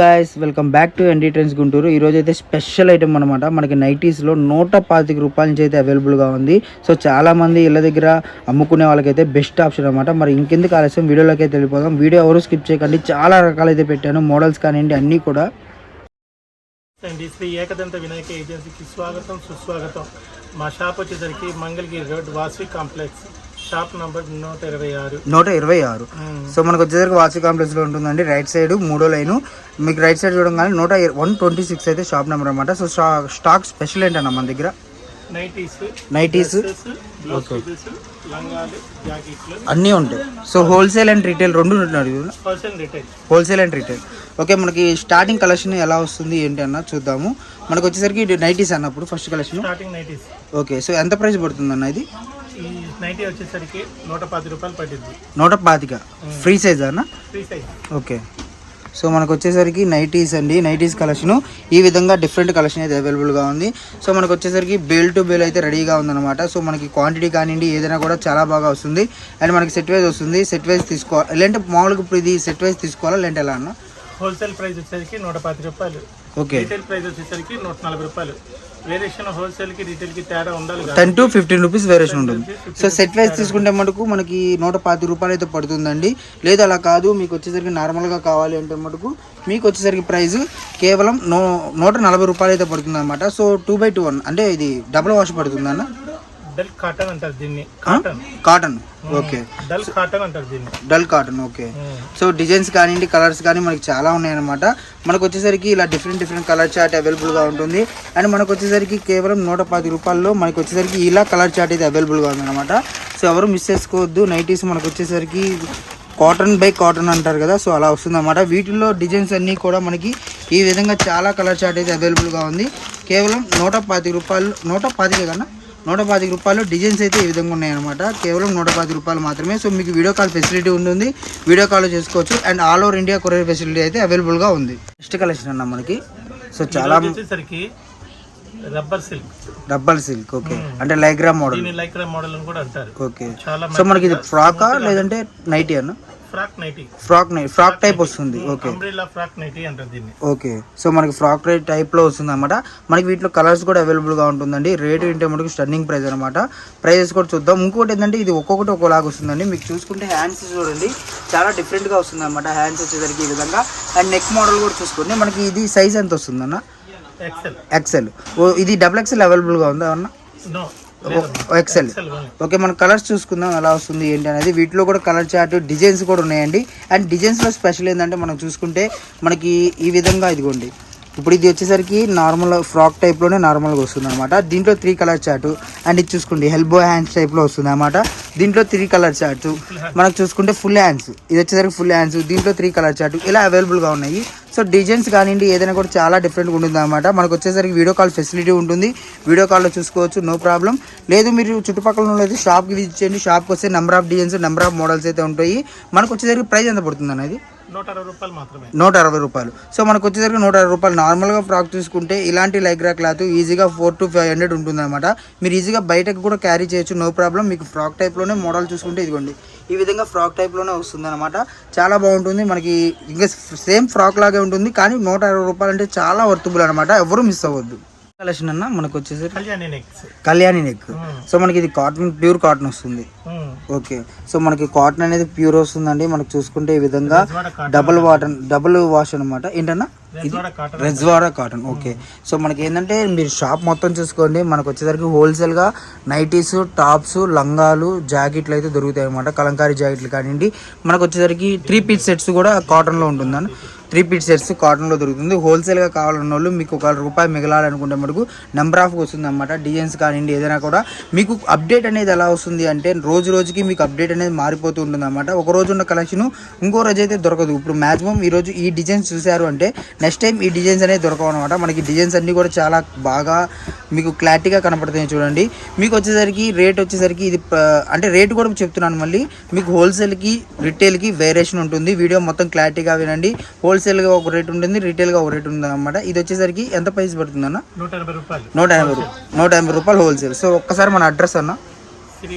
Guys welcome back to N D trends Guntur ఈ రోజు అయితే స్పెషల్ ఐటమ్ అనమాట మనకి నైటీస్లో నూట పాతిక రూపాయల నుంచి అయితే అవైలబుల్గా ఉంది. సో చాలామంది ఇళ్ళ దగ్గర అమ్ముకునే వాళ్ళకైతే బెస్ట్ ఆప్షన్ అనమాట మరి ఇంకెందుకు ఆలస్యం? వీడియోలోకి అయితే వెళ్ళిపోదాం. వీడియో ఎవరు స్కిప్ చేయకండి. చాలా రకాలైతే పెట్టాను. మోడల్స్ కానివ్వండి అన్నీ కూడా. అండి శ్రీ ఏకదంత వినాయక ఏజెన్సీకి స్వాగతం సుస్వాగతం. మా షాప్ వచ్చేసరికి Mangalagiri road Vasavi complex. Shop number నూట ఇరవై ఆరు. నూట ఇరవై ఆరు. సో మనకు వచ్చేసరికి వాసు కాంప్లెక్స్లో ఉంటుందండి. రైట్ సైడ్ మూడో లైను. మీకు రైట్ సైడ్ చూడగానే నూట వన్ ట్వంటీ సిక్స్ అయితే షాప్ నెంబర్ అనమాట సో స్టాక్ స్పెషల్ ఏంటన్న మన దగ్గర? నైటీస్. జాకెట్లు. అన్నీ ఉంటాయి. సో హోల్సేల్ అండ్ రీటైల్ రెండు హోల్సేల్ అండ్ రీటైల్. ఓకే మనకి స్టార్టింగ్ కలెక్షన్ ఎలా వస్తుంది ఏంటి అన్న చూద్దాము. మనకు వచ్చేసరికి నైటీస్ అన్నప్పుడు ఫస్ట్ కలెక్షన్. ఓకే సో ఎంత ప్రైస్ పడుతుంది అన్న ఇది? ఈ నైటీ వచ్చేసరికి నూట పది రూపాయలు పట్టింది నూట పాతిక. ఫ్రీ సైజ్ అన్న? Free size okay. సో మనకు వచ్చేసరికి నైటీస్ అండి. Nighties collection. ఈ విధంగా డిఫరెంట్ కలెక్షన్ అయితే అవైలబుల్గా ఉంది. సో మనకు వచ్చేసరికి బేల్ టు బేల్ అయితే రెడీగా ఉందన్నమాట. సో మనకి క్వాంటిటీ కానివ్వండి ఏదైనా కూడా చాలా బాగా వస్తుంది. అండ్ మనకి సెట్ వైజ్ వస్తుంది. సెట్ వైజ్ తీసుకోవాలి లేదంటే మామూలుగా ఇప్పుడు ఇది సెట్ వైజ్ తీసుకోవాలా లేదంటే ఎలా అన్న? హోల్సేల్ ప్రైస్ వచ్చేసరికి నూట పది రూపాయలు. ఓకే. రీటైల్ ప్రైస్ వచ్చేసరికి నూట నలభై రూపాయలు. వేరియేషన్ హోల్సేల్కి రీటైల్కి తేడా ఉండాలి కదా. Ten to fifteen rupees variation ఉంటుంది. సో సెట్ వైజ్ తీసుకుంటే మటుకు మనకి నూట పాతి రూపాయలు అయితే పడుతుందండి. లేదు అలా కాదు. మీకు వచ్చేసరికి నార్మల్గా కావాలి అంటే మటుకు మీకు వచ్చేసరికి ప్రైస్ కేవలం నూ నూట నలభై రూపాయలు అయితే పడుతుంది అనమాట so two by two one అంటే ఇది డబుల్ వాష్ పడుతుంది అన్న డల్ కాటన్ అంటారు దీన్ని. Cotton. Cotton. Okay. Dull cotton అంటారు దీన్ని. Dull cotton okay. So designs కానివ్వండి కలర్స్ కానీ మనకి చాలా ఉన్నాయన్నమాట. మనకు వచ్చేసరికి ఇలా డిఫరెంట్ డిఫరెంట్ కలర్ చార్ట్ అవైలబుల్గా ఉంటుంది. అండ్ మనకు వచ్చేసరికి కేవలం నూట పది రూపాయల్లో మనకు వచ్చేసరికి ఇలా కలర్ చార్ట్ అయితే అవైలబుల్గా ఉందన్నమాట. సో ఎవరు మిస్ చేసుకోవద్దు. నైటీస్ మనకు వచ్చేసరికి కాటన్ బై కాటన్ అంటారు కదా సో అలా వస్తుందన్నమాట. వీటిల్లో డిజైన్స్ అన్నీ కూడా మనకి ఈ విధంగా చాలా కలర్ చార్ట్ అయితే అవైలబుల్గా ఉంది. కేవలం నూట పాతి రూపాయలు నూట పాతికే కన్నా నూట పాతిక రూపాయలు డిజైన్స్ అయితే ఈ విధంగా ఉన్నాయన్నమాట. కేవలం నూట పాతిక రూపాయలు మాత్రమే. సో మీకు వీడియో కాల్ ఫెసిలిటీ ఉంటుంది. వీడియో కాల్ చేసుకోవచ్చు. And all over India courier facility అయితే అవైలబుల్గా ఉంది. నెక్స్ట్ కలెక్షన్ అన్న మనకి. సో చాలా వచ్చేసరికి rubber silk double silk okay అంటే లైగ్రా మోడల్ లైక్రా మోడల్ అని కూడా అంటారు. ఓకే సో మనకి ఇది ఫ్రాకా లేదంటే నైటీ అన్న? Frock nighty. Frock frock type వస్తుంది. ఓకే. అంబ్రిల్లా ఫ్రాక్ నైటీ అంటారు దీన్ని. ఓకే. సో మనకి ఫ్రాక్ రేట్ టైప్లో వస్తుంది అనమాట మనకి వీటిలో కలర్స్ కూడా అవైలబుల్గా ఉంటుందండి. రేట్ ఏంటంటే మనకి స్టన్నింగ్ ప్రైస్ అనమాట ప్రైజెస్ కూడా చూద్దాం. ఇంకోటి ఏంటంటే ఇది ఒక్కొక్కటి ఒక్కోలాగా వస్తుందండి. మీకు చూసుకుంటే హ్యాండ్స్ చూడండి. చాలా డిఫరెంట్గా వస్తుంది అనమాట హ్యాండ్స్ వచ్చేసరికి ఈ విధంగా. అండ్ నెక్ మోడల్ కూడా చూసుకోండి. మనకి ఇది సైజ్ ఎంత వస్తుందన్న? ఎక్సెల్ ఎక్సెల్ ఓ ఇది డబుల్ ఎక్సెల్ అవైలబుల్గా ఉందా అన్న? ఎక్సెల్ ఓకే మన కలర్స్ చూసుకుందాం ఎలా వస్తుంది ఏంటి అనేది. వీటిలో కూడా కలర్ చార్ట్ డిజైన్స్ కూడా ఉన్నాయండి. అండ్ డిజైన్స్లో స్పెషల్ ఏంటంటే మనం చూసుకుంటే మనకి ఈ విధంగా ఇదిగోండి. ఇప్పుడు ఇది వచ్చేసరికి నార్మల్ ఫ్రాక్ టైప్లోనే నార్మల్గా వస్తుంది అనమాట దీంట్లో త్రీ కలర్ చార్ట్ అండ్ ఇది చూసుకోండి హెల్బో హ్యాండ్స్ టైప్లో వస్తుంది అనమాట దీంట్లో త్రీ కలర్ చార్ట్ మనకు చూసుకుంటే ఫుల్ హ్యాండ్స్ ఇది వచ్చేసరికి ఫుల్ హ్యాండ్స్ దీంట్లో త్రీ కలర్ చార్ట్ ఇలా అవైలబుల్గా ఉన్నాయి. సో డిజైన్స్ కానివ్వండి ఏదైనా కూడా చాలా డిఫరెంట్గా ఉంటుంది అనమాట మనకు వచ్చేసరికి వీడియో కాల్ ఫెసిలిటీ ఉంటుంది. వీడియో కాల్లో చూసుకోవచ్చు నో ప్రాబ్లం లేదు మీరు చుట్టుపక్కల ఉన్న అయితే షాప్కి విజిట్ చేయండి. షాప్కి వస్తే number of designs number of models అయితే ఉంటాయి. మనకు వచ్చేసరికి ప్రైస్ ఎంత పడుతుంది అనేది నూట అరవై రూపాయలు మాత్రమే. నూట అరవై రూపాయలు. సో మనకు వచ్చేసరికి నూట అరవై రూపాయలు. నార్మల్గా ఫ్రాక్ తీసుకుంటే ఇలాంటి లైగ్రా క్లాత్ ఈజీగా ఫోర్ టు ఫైవ్ హండ్రెడ్ ఉంటుందన్నమాట. మీరు ఈజీగా బయటకు కూడా క్యారీ చేయొచ్చు నో ప్రాబ్లం. మీకు ఫ్రాక్ టైప్లోనే మోడల్ చూసుకుంటే ఇదిగోండి. ఈ విధంగా ఫ్రాక్ టైప్లోనే వస్తుంది అనమాట చాలా బాగుంటుంది. మనకి ఇంకా సేమ్ ఫ్రాక్ లాగే ఉంటుంది. కానీ నూట అరవై రూపాయలు అంటే చాలా వర్తబుల్ అనమాట ఎవరు మిస్ అవ్వద్దు. కలెక్షన్ అన్న మనకు వచ్చేసరికి Kalyani necks Kalyani neck so మనకి ఇది కాటన్ ప్యూర్ కాటన్ వస్తుంది ఓకే. సో మనకి కాటన్ అనేది ప్యూర్ వస్తుందండి. మనకు చూసుకుంటే ఈ విధంగా డబుల్ వాటర్ డబుల్ వాష్ అనమాట ఏంటన్నా? కాటన్ రెజ్వాడా కాటన్ ఓకే. సో మనకి ఏంటంటే మీరు షాప్ మొత్తం చూసుకోండి. మనకు వచ్చేసరికి హోల్సేల్గా నైటీస్ టాప్స్ లంగాలు జాకెట్లు అయితే దొరుకుతాయి అనమాట కలంకారీ జాకెట్లు కానివ్వండి. మనకు వచ్చేసరికి త్రీ పీస్ సెట్స్ కూడా కాటన్లో ఉంటుందని త్రీ పీస్ సెట్స్ కాటన్లో దొరుకుతుంది. హోల్సేల్గా కావాలన్న వాళ్ళు మీకు ఒక రూపాయి మిగలాలనుకుంటే మటుకు నెంబర్ ఆఫ్ వస్తుంది అనమాట డిజైన్స్ కానివ్వండి ఏదైనా కూడా మీకు అప్డేట్ అనేది ఎలా వస్తుంది అంటే రోజు రోజుకి మీకు అప్డేట్ అనేది మారిపోతూ ఉంటుంది అనమాట ఒక రోజు ఉన్న కలెక్షన్ ఇంకో రోజు అయితే దొరకదు. ఇప్పుడు మాక్సిమం ఈ రోజు ఈ డిజైన్స్ చూశారు అంటే నెక్స్ట్ టైం ఈ డిజైన్స్ అనేది దొరకవు అనమాట మనకి డిజైన్స్ అన్నీ కూడా చాలా బాగా మీకు క్లారిటీగా కనపడుతుంది చూడండి. మీకు వచ్చేసరికి రేట్ వచ్చేసరికి ఇది అంటే రేట్ కూడా చెప్తున్నాను మళ్ళీ. మీకు హోల్సేల్కి రిటైల్కి వేరియేషన్ ఉంటుంది. వీడియో మొత్తం క్లారిటీగా వినండి. హోల్సేల్గా ఒక రేట్ ఉంటుంది రిటైల్గా ఒక రేట్ ఉంటుంది అనమాట ఇది వచ్చేసరికి ఎంత ప్రైస్ పడుతుందన్న నూట ఎనభై రూపాయలు. నూట ఎనభై రూపాయలు నూట ఎనభై రూపాయలు హోల్సేల్ సో ఒక్కసారి మన అడ్రస్ అన్న. Shri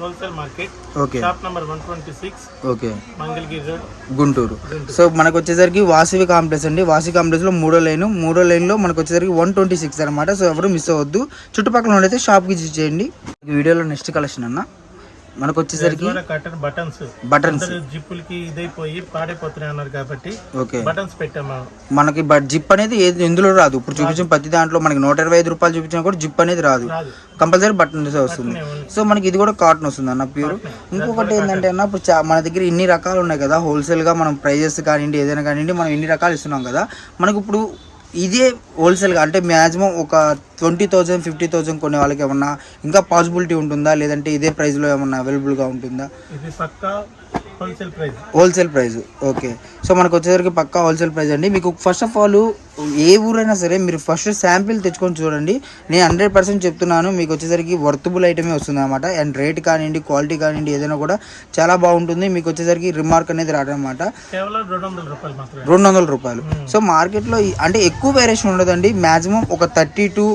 wholesale market okay. Shop number one twenty six okay. Mangalagiri road Guntur. So మనకు వచ్చేసరికి వాసవి కాంప్లెక్స్ అండి. వాసవి కాంప్లెక్స్లో మూడో లైన్ మూడో లైన్లో మనకు వచ్చేసరికి వన్ ట్వంటీ సిక్స్ అనమాట సో ఎవరు మిస్ అవ్వద్దు. చుట్టుపక్కల ఉండైతే షాప్కి చేయండి. వీడియోలో నెక్స్ట్ కలెక్షన్ అన్న. మనకు వచ్చేసరికి కట్టన్ బటన్స్ బటన్స్ జిప్పులకి ఇదైపోయి పాడైపోతున్నాయి అన్నారు కాబట్టి ఓకే బటన్స్ పెట్టాము మనకి బట్ జిప్ అనేది ఏది ఎందులో రాదు. ఇప్పుడు చూపించిన ప్రతి దాంట్లో మనకి నూట ఇరవై ఐదు రూపాయలు చూపించినా కూడా జిప్ అనేది రాదు. కంపల్సరీ బటన్ వస్తుంది. సో మనకి ఇది కూడా కాటన్ వస్తుంది అన్న ప్యూర్ ఇంకొకటి ఏంటంటే అన్న ఇప్పుడు మన దగ్గర ఇన్ని రకాలు ఉన్నాయి కదా. హోల్సేల్గా మనం ప్రైజెస్ కానివ్వండి ఏదైనా కానివ్వండి మనం ఇన్ని రకాలు ఇస్తున్నాం కదా. మనకు ఇప్పుడు ఇదే హోల్సేల్గా అంటే మ్యాక్సిమం ఒక ట్వంటీ థౌజండ్ ఫిఫ్టీ థౌజండ్ కొనే వాళ్ళకి ఏమన్నా ఇంకా పాసిబిలిటీ ఉంటుందా? లేదంటే ఇదే ప్రైస్లో ఏమన్నా అవైలబుల్గా ఉంటుందా? ఇది పక్కా wholesale price wholesale price okay so మనకు వచ్చేసరికి పక్కా హోల్సేల్ ప్రైస్ అండి. మీకు ఫస్ట్ ఆఫ్ ఆల్ ఏ ఊరైనా సరే మీరు ఫస్ట్ శాంపిల్ తెచ్చుకొని చూడండి. నేను హండ్రెడ్ పర్సెంట్ చెప్తున్నాను మీకు వచ్చేసరికి వర్తబుల్ ఐటమే వస్తుంది అనమాట అండ్ రేట్ కానివ్వండి క్వాలిటీ కానివ్వండి ఏదైనా కూడా చాలా బాగుంటుంది. మీకు వచ్చేసరికి రిమార్క్ అనేది రావడం అనమాట కేవలం రెండు వందల రూపాయలు సో మార్కెట్లో ఈ- అంటే ఎక్కువ వేరియేషన్ ఉండదండి. మ్యాక్సిమం ఒక thirty to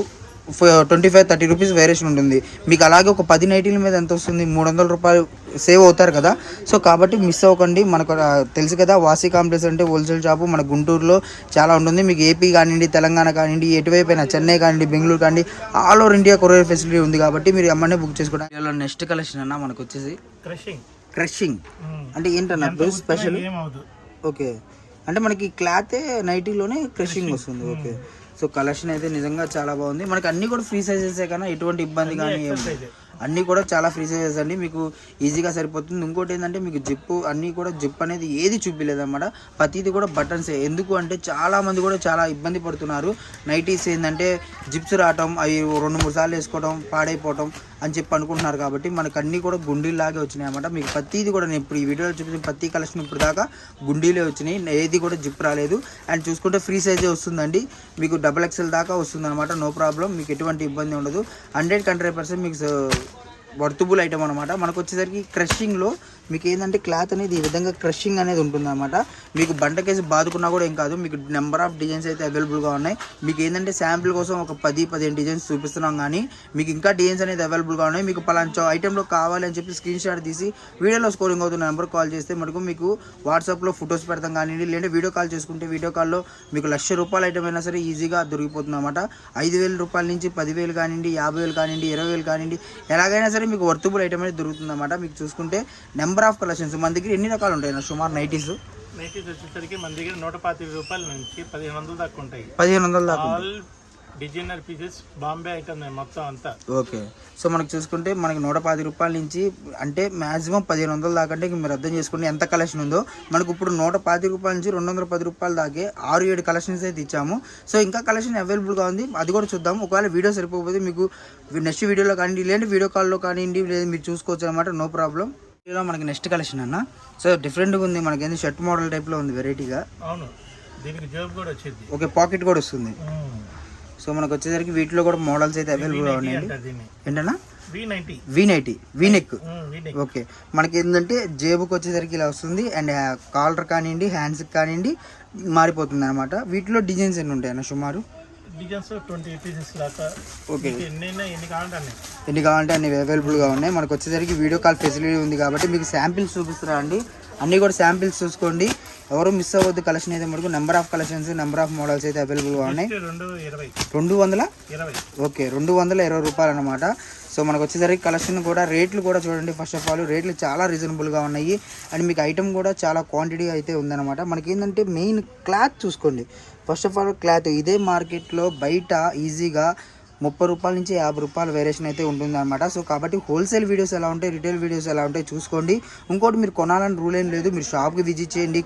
twenty five thirty rupees variation ఉంటుంది. మీకు అలాగే ఒక పది నైటీల మీద ఎంత వస్తుంది? మూడు వందల రూపాయలు సేవ్ అవుతారు కదా? సో కాబట్టి మిస్ అవ్వకండి. మనకు తెలుసు కదా వాసీ కాంప్లెక్స్ అంటే హోల్సేల్ షాపు మన గుంటూరులో చాలా ఉంటుంది. మీకు ఏపీ కానివ్వండి తెలంగాణ కానివ్వండి ఎటువైపు అయినా చెన్నై కానివ్వండి బెంగళూరు కానివ్వండి all over India courier facility ఉంది కాబట్టి మీరు అమ్మనే బుక్ చేసుకోవడం నెక్స్ట్ కలెక్షన్ అన్న మనకు వచ్చేసి క్రషింగ్ క్రషింగ్ అంటే ఏంటన్నా స్పెషల్ ఓకే అంటే మనకి క్లాత్ నైటీలోనే క్రషింగ్ వస్తుంది. ఓకే సో కలెక్షన్ అయితే నిజంగా చాలా బాగుంది. మనకి అన్ని కూడా ఫ్రీ సైజెసే కానీ ఎటువంటి ఇబ్బంది కానీ. అన్నీ కూడా చాలా ఫ్రీ సైజెస్ అండి. మీకు ఈజీగా సరిపోతుంది. ఇంకోటి ఏంటంటే మీకు జిప్ అన్నీ కూడా జిప్ అనేది ఏది చూపించలేదన్నమాట ప్రతిది కూడా బటన్స్ ఎందుకు అంటే చాలా మంది కూడా చాలా ఇబ్బంది పడుతున్నారు. నైటీస్ ఏంటంటే జిప్స్ రావటం అవి రెండు మూడు సార్లు వేసుకోవడం పాడైపోవటం అని చెప్పి అనుకుంటున్నారు కాబట్టి మనకు అన్నీ కూడా గుండీలాగే వచ్చినాయి అనమాట మీకు ప్రతిది కూడా నేను ఇప్పుడు ఈ వీడియోలో చూపించిన ప్రతి కలెక్షన్ ఇప్పుడు దాకా గుండీలే వచ్చినాయి. ఏది కూడా జిప్ రాలేదు. అండ్ చూసుకుంటే ఫ్రీ సైజే వస్తుందండి. మీకు డబల్ ఎక్స్ఎల్ దాకా వస్తుందన్నమాట నో ప్రాబ్లం. మీకు ఎటువంటి ఇబ్బంది ఉండదు. హండ్రెడ్ హండ్రెడ్ పర్సెంట్ మీకు వర్తుబుల్ ఐటమ్ అనమాట మనకు వచ్చేసరికి క్రషింగ్లో మీకు ఏంటంటే క్లాత్ అనేది ఈ విధంగా క్రషింగ్ అనేది ఉంటుంది అనమాట మీకు బండకేసి బాదుకున్నా కూడా ఏం కాదు మీకు నెంబర్ ఆఫ్ డిజైన్స్ అయితే అవైలబుల్గా ఉన్నాయి. మీకు ఏంటంటే శాంపుల్ కోసం ఒక పది పదిహేను డిజైన్స్ చూపిస్తున్నాం కానీ మీకు ఇంకా డిజైన్స్ అనేది అవైలబుల్గా ఉన్నాయి. మీకు పలాంచో ఐటెంలో కావాలి అని చెప్పి స్క్రీన్ షాట్ తీసి వీడియోలో స్కోరింగ్ అవుతున్న నెంబర్ కాల్ చేస్తే మనకు మీకు వాట్సాప్లో ఫొటోస్ పెడతాం కానీ లేదంటే వీడియో కాల్ చేసుకుంటే వీడియో కాల్లో మీకు లక్ష రూపాయల ఐటమ్ అయినా సరే ఈజీగా దొరికిపోతుంది అనమాట ఐదు వేల రూపాయల నుంచి పదివేలు కానివ్వండి యాభై వేలు కానివ్వండి ఇరవై వేలు కానివ్వండి ఎలాగైనా సరే మీకు వర్తుబుల్ ఐటమ్ అనేది దొరుకుతుంది అనమాట మీకు చూసుకుంటే నెంబర్ ఆఫ్ కలెక్షన్స్ మన దగ్గర ఎన్ని రకాలు ఉంటాయి సుమారు నైటీస్? నైటీస్ వచ్చేసరికి మన దగ్గర నూట పాతిక రూపాయల నుంచి పదిహేను వందల దాకా ఉంటాయి. పదిహేను వందల దాకా డిజైనర్ పీసెస్ బాంబే ఐటమ్ మొత్తం అంతా. ఓకే. సో మనకి చూసుకుంటే మనకి నూట పది రూపాయల నుంచి అంటే మాక్సిమం పదిహేను వందల దాకా అంటే మీరు అర్థం చేసుకోండి ఎంత కలెక్షన్ ఉందో. మనకు ఇప్పుడు నూట పది రూపాయల నుంచి రెండు వందల పది రూపాయల దాకే ఆరు ఏడు కలెక్షన్స్ అయితే ఇచ్చాము. సో ఇంకా కలెక్షన్ అవైలబుల్గా ఉంది. అది కూడా చూద్దాం ఒకవేళ వీడియో సరిపోకపోతే మీకు నెక్స్ట్ వీడియోలో కానివ్వండి లేదంటే వీడియో కాల్లో కానివ్వండి లేదా మీరు చూసుకోవచ్చు అనమాట నో ప్రాబ్లం. వీడియోలో మనకి నెక్స్ట్ కలెక్షన్ అన్న. సో డిఫరెంట్గా ఉంది. మనకి ఏంది? షర్ట్ మోడల్ టైప్లో ఉంది వెరైటీగా అవును. దీనికి జాబ్ కూడా వచ్చింది. ఓకే పాకెట్ కూడా వస్తుంది. సో మనకు వచ్చేసరికి వీటిలో కూడా మోడల్స్ అయితే అవైలబుల్గా ఉన్నాయండి. ఏంటన్నా? V nighty V neck okay మనకి ఏంటంటే జేబుకి వచ్చేసరికి ఇలా వస్తుంది. అండ్ కాలర్ కానివ్వండి హ్యాండ్స్కి కానివ్వండి మారిపోతుంది అనమాట వీటిలో డిజైన్స్ ఎన్ని ఉంటాయి అన్న సుమారు? డిజైన్స్ ట్వంటీ పీసెస్ దాకా. ఓకే. మీకు ఎన్నైనా ఎన్ని కావాలంటే అన్ని. ఎన్ని కావాలంటే అన్ని అవైలబుల్గా ఉన్నాయి. మనకు వచ్చేసరికి వీడియో కాల్ ఫెసిలిటీ ఉంది కాబట్టి మీకు శాంపిల్స్ చూపిస్తున్నా అండి. అన్నీ కూడా శాంపిల్స్ చూసుకోండి. ఎవరు మిస్ అవ్వద్దు కలెక్షన్ అయితే మనకు number of collections number of models అయితే అవైలబుల్గా ఉన్నాయి. రెండు వందల? ఇరవై. ఓకే రెండు వందల ఇరవై రూపాయలు అనమాట సో మనకు వచ్చేసరికి కలెక్షన్ కూడా రేట్లు కూడా చూడండి. ఫస్ట్ ఆఫ్ ఆల్ రేట్లు చాలా రీజనబుల్గా ఉన్నాయి. అండ్ మీకు ఐటమ్ కూడా చాలా క్వాంటిటీ అయితే ఉందన్నమాట. మనకి ఏంటంటే మెయిన్ క్లాత్ చూసుకోండి. ఫస్ట్ ఆఫ్ ఆల్ క్లాత్ ఇదే మార్కెట్లో బయట ఈజీగా ముప్పై రూపాయల నుంచి యాభై రూపాయల వేరియేషన్ అయితే ఉంటుంది అనమాట సో కాబట్టి హోల్సేల్ వీడియోస్ ఎలా ఉంటాయి రిటైల్ వీడియోస్ ఎలా ఉంటాయి చూసుకోండి. ఇంకోటి మీరు కొనాలని రూల్ ఏం లేదు మీరు షాప్కి విజిట్ చేయండి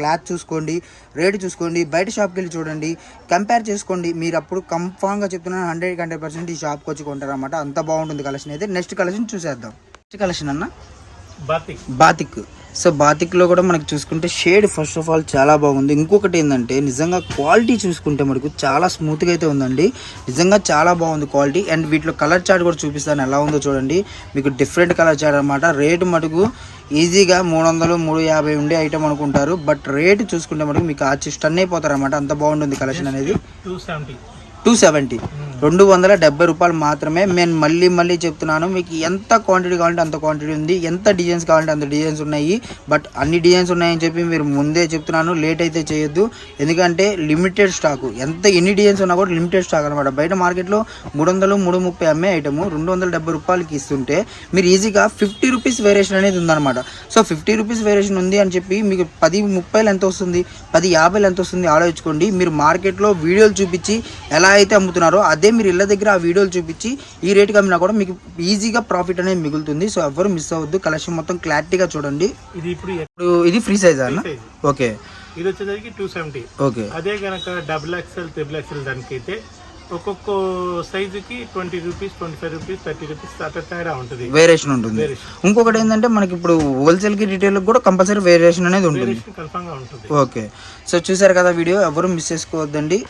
క్లాత్ చూసుకోండి రేటు చూసుకోండి బయట షాప్కి వెళ్ళి చూడండి కంపేర్ చేసుకోండి. మీరు అప్పుడు కన్ఫామ్గా చెప్తున్నాను హండ్రెడ్ హండ్రెడ్ పర్సెంట్ ఈ షాప్కి వచ్చి కొంటారన్నమాట. అంత బాగుంటుంది కలెక్షన్ అయితే. నెక్స్ట్ కలెక్షన్ చూసేద్దాం. నెక్స్ట్ కలెక్షన్ అన్న? బాతిక్. బాతిక్. సో బాతిక్లో కూడా మనకు చూసుకుంటే షేడ్ ఫస్ట్ ఆఫ్ ఆల్ చాలా బాగుంది. ఇంకొకటి ఏంటంటే నిజంగా క్వాలిటీ చూసుకుంటే మనకు చాలా స్మూత్గా అయితే ఉందండి. నిజంగా చాలా బాగుంది క్వాలిటీ. అండ్ వీటిలో కలర్ చార్ట్ కూడా చూపిస్తాను. ఎలా ఉందో చూడండి. మీకు డిఫరెంట్ కలర్ చార్ట్ అనమాట రేటు మటుకు ఈజీగా మూడు వందలు మూడు యాభై ఉండే ఐటమ్ అనుకుంటారు. బట్ రేటు చూసుకుంటే మటుకు మీకు ఆచి స్టన్ అయిపోతారు అనమాట అంత బాగుంటుంది కలెక్షన్ అనేది. Two seventy. Two seventy. రెండు వందల డెబ్బై రూపాయలు మాత్రమే నేను మళ్ళీ మళ్ళీ చెప్తున్నాను. మీకు ఎంత క్వాంటిటీ కావాలంటే అంత క్వాంటిటీ ఉంది. ఎంత డిజైన్స్ కావాలంటే అంత డిజైన్స్ ఉన్నాయి. బట్ అన్ని డిజైన్స్ ఉన్నాయని చెప్పి మీరు ముందే చెప్తున్నాను. లేట్ అయితే చేయొద్దు. ఎందుకంటే లిమిటెడ్ స్టాక్ ఎంత ఎన్ని డిజైన్స్ ఉన్నా కూడా లిమిటెడ్ స్టాక్ అనమాట బయట మార్కెట్లో మూడు వందలు మూడు ముప్పై అమ్మే ఐటమ్ రెండు వందల డెబ్బై రూపాయలకి ఇస్తుంటే మీరు ఈజీగా ఫిఫ్టీ రూపీస్ వేరియేషన్ అనేది ఉందన్నమాట. సో ఫిఫ్టీ రూపీస్ వేరియేషన్ ఉంది అని చెప్పి మీకు పది ముప్పైలు ఎంత వస్తుంది? పది యాభైలు ఎంత వస్తుంది? ఆలోచించుకోండి. మీరు మార్కెట్లో వీడియోలు చూపించి ఎలా అయితే అమ్ముతున్నారో అదే మీరు ఇళ్ళ దగ్గర ఆ వీడియోలు చూపించి ఈ రేటుకి అమ్మినా కూడా మీకు ఈజీగా ప్రాఫిట్ అనేది మిగులుతుంది. సో ఎవరు మిస్ అవ్వద్దు. కలెక్షన్ మొత్తం క్లారిటీగా చూడండి. ఇది ఇప్పుడు ఇది ఫ్రీ సైజ్ అన్న? ఓకే. ఇది వచ్చేసరికి టూ సెవెంటీ ఓకే. అదే కనుక డబుల్ ఎక్స్ఎల్ త్రిబుల్ ఎక్స్ఎల్ దానికైతే ఒక్కొక్క సైజుకి twenty rupees twenty five rupees thirty rupees అట్లా తేడా ఉంటుంది. వేరియేషన్ ఉంటుంది. ఇంకొకటి ఏంటంటే మనకి ఇప్పుడు హోల్సేల్కి రిటైల్కి కూడా కంపల్సరీ వేరియేషన్ అనేది ఉంటుంది. వేరియేషన్ కన్ఫామ్గా ఉంటుంది. ఓకే. సో చూసారు కదా వీడియో ఎవరు మిస్ చేసుకోవద్దండి.